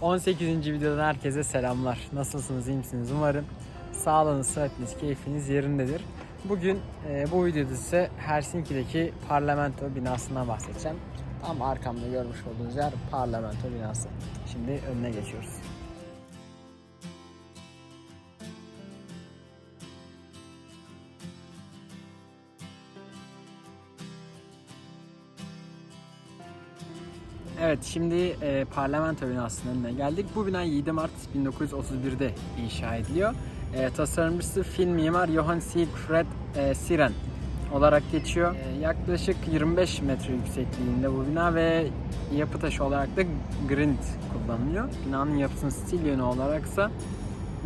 18. videodan herkese selamlar. Nasılsınız, iyi misiniz? Umarım sağlığınız, sıhhatiniz, keyfiniz yerindedir. Bugün e, bu videoda size Helsinki'deki parlamento binasından bahsedeceğim. Tam arkamda görmüş olduğunuz yer parlamento binası. Şimdi önüne geçiyoruz. Evet şimdi e, parlamento binasının önüne geldik. Bu bina 7 Mart 1931'de inşa ediliyor. E, tasarımcısı film mimar Johann Siegfried e, Siren olarak geçiyor. E, yaklaşık 25 metre yüksekliğinde bu bina ve yapı taşı olarak da granit kullanılıyor. Binanın yapısının stil yönü olaraksa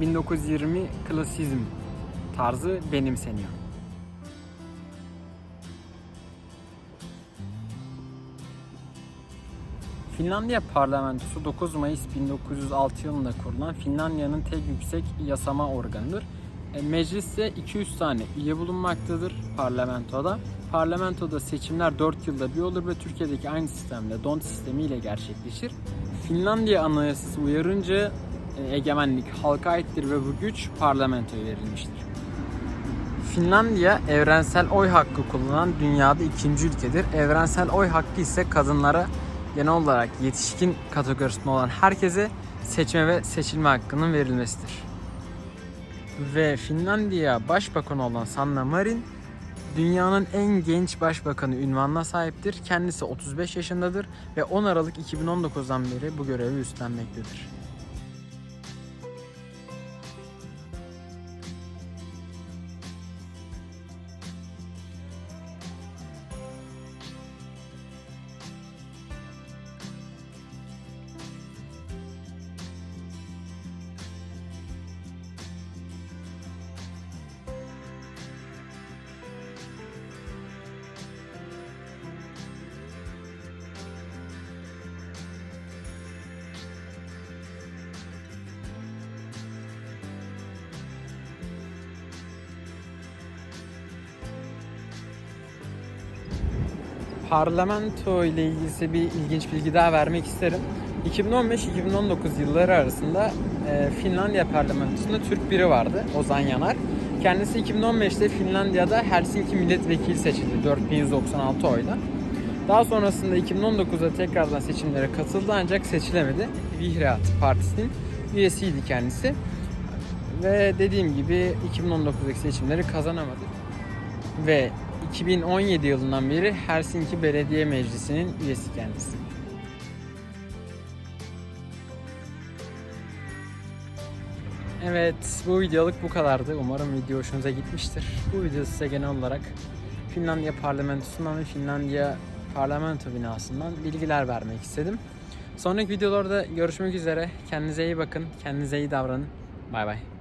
1920 klasizm tarzı benimseniyor. Finlandiya parlamentosu 9 Mayıs 1906 yılında kurulan Finlandiya'nın tek yüksek yasama organıdır. E, Mecliste 200 tane üye bulunmaktadır parlamentoda. Parlamentoda seçimler 4 yılda bir olur ve Türkiye'deki aynı sistemle DONT sistemiyle gerçekleşir. Finlandiya Anayasası uyarınca e, egemenlik halka aittir ve bu güç parlamentoya verilmiştir. Finlandiya evrensel oy hakkı kullanan dünyada ikinci ülkedir. Evrensel oy hakkı ise kadınlara genel olarak yetişkin kategorisinde olan herkese seçme ve seçilme hakkının verilmesidir. Ve Finlandiya Başbakanı olan Sanna Marin dünyanın en genç başbakanı ünvanına sahiptir. Kendisi 35 yaşındadır ve 10 Aralık 2019'dan beri bu görevi üstlenmektedir. Parlamento ile ilgili bir ilginç bilgi daha vermek isterim. 2015-2019 yılları arasında e, Finlandiya parlamentosunda Türk biri vardı, Ozan Yanar. Kendisi 2015'te Finlandiya'da Helsinki milletvekili seçildi 4196 oyla. Daha sonrasında 2019'da tekrardan seçimlere katıldı ancak seçilemedi. Vihreat Partisi'nin üyesiydi kendisi. Ve dediğim gibi 2019'daki seçimleri kazanamadı. Ve 2017 yılından beri Helsinki Belediye Meclisi'nin üyesi kendisi. Evet, bu videoluk bu kadardı. Umarım video hoşunuza gitmiştir. Bu video size genel olarak Finlandiya parlamentosundan ve Finlandiya parlamento binasından bilgiler vermek istedim. Sonraki videolarda görüşmek üzere. Kendinize iyi bakın, kendinize iyi davranın. Bay bay.